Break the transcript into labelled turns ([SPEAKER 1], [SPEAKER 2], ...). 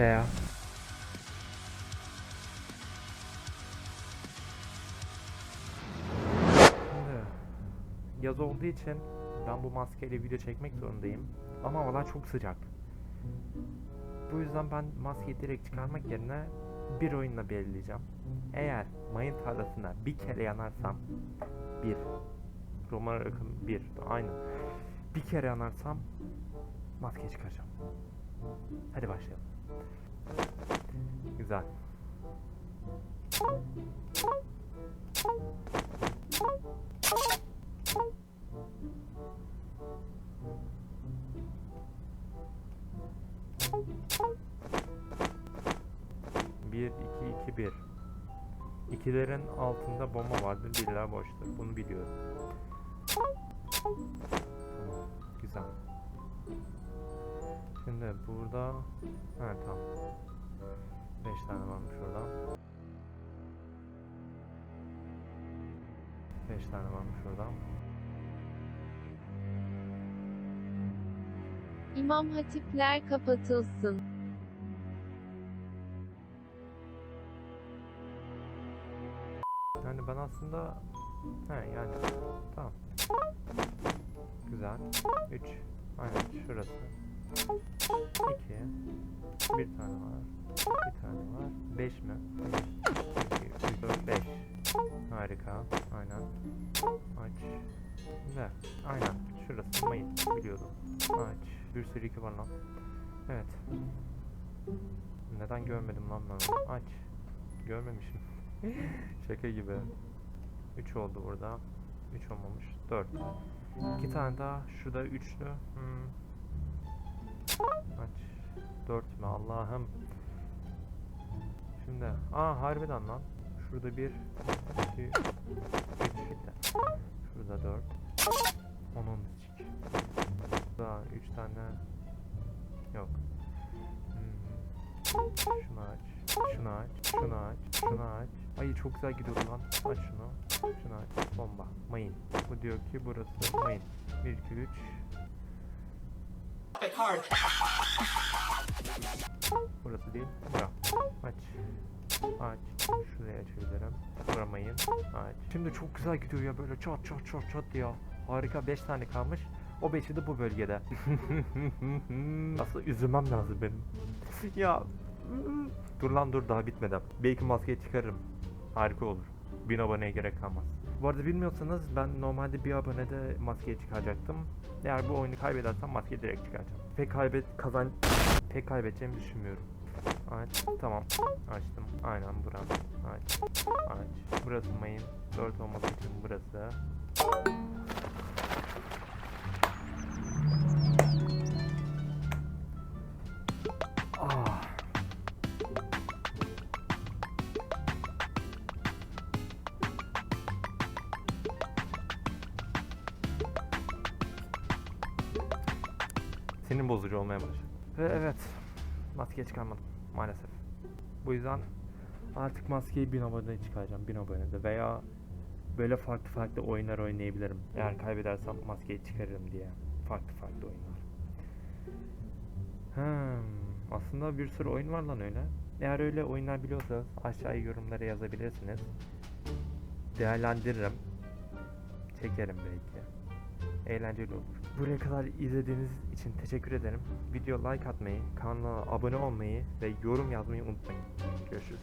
[SPEAKER 1] işte ya. Şimdi yaz olduğu için ben bu maskeyle video çekmek zorundayım. Ama havalar çok sıcak. Bu yüzden ben maskeyi direkt çıkarmak yerine bir oyunla belirleyeceğim. Eğer mayın tarlasına bir kere yanarsam bir Roman rakım bir aynı. Bir kere yanarsam maskeyi çıkaracağım. Hadi başlayalım. Güzel. Bir, iki, iki, bir. İkilerin altında bomba vardır, birler boştur. Bunu biliyorum. Şimdi burada... Ha tamam. 5 tane varmış orada. 5 tane varmış orada.
[SPEAKER 2] İmam hatipler kapatılsın.
[SPEAKER 1] Yani ben aslında... He yani... Tamam. Güzel. 3. Aynen şurası. 2. Bir tane var. Bir tane var. 5 mi? 1, 2, 3, 4, 5. Harika. Aynen. Aç. Ne? Aynen. Şurası mayın. Biliyordum. Aç. Bir sürü iki var lan. Evet. Neden görmedim lan ben? Aç. Görmemişim. Şaka gibi. 3 oldu burada. 3 olmamış. 4. 2 tane daha. Şurada üçlü. Hmm. Aç. 4 mü? Allah'ım. Şimdi. Aa harbiden lan. Şurada 1 2 3 bitti. Şurada 4. Onun içik. Daha 3 tane yok. Hmm. Şunu aç. Şunu aç. Şunu aç. Şunu aç. Ay çok güzel gidiyordu lan. Aç şunu. Şunu aç. Bomba. Mayın. Bu diyor ki burası mayın. 1 2 3 Burası değil. Bura. Aç. Aç. Şuraya açabilirim. Bura mayın. Aç. Şimdi çok güzel gidiyor ya böyle çat çat çat çat diyor. Harika 5 tane kalmış. O 5'i de bu bölgede. Aslında üzülmem lazım benim. ya Dur lan dur daha bitmeden. Belki maskeyi çıkarırım. Harika olur. 1000 aboneye gerek kalmaz. Bu arada bilmiyorsanız ben normalde bir abonede maskeyi çıkaracaktım. Eğer bu oyunu kaybedersem maskeyi direkt çıkaracağım. Pek kaybet kazan pek kaybedeceğimi düşünmüyorum. Aç. Tamam. Açtım. Aynen buram. Aç. Aç. Burası mayın. 4 olması için burası. Senin bozucu olmaya başladı. Ve evet, maskeyi çıkarmadım maalesef. Bu yüzden artık maskeyi bin abonede çıkaracağım, bin abonede veya böyle farklı farklı oyunlar oynayabilirim. Eğer kaybedersem maskeyi çıkarırım diye. Farklı farklı oyunlar. Hmm, aslında bir sürü oyun var lan öyle. Eğer öyle oyunlar biliyorsanız aşağıya yorumlara yazabilirsiniz. Değerlendiririm. Çekerim belki eğlenceli olur. Buraya kadar izlediğiniz için teşekkür ederim. Video like atmayı, kanala abone olmayı ve yorum yazmayı unutmayın. Görüşürüz.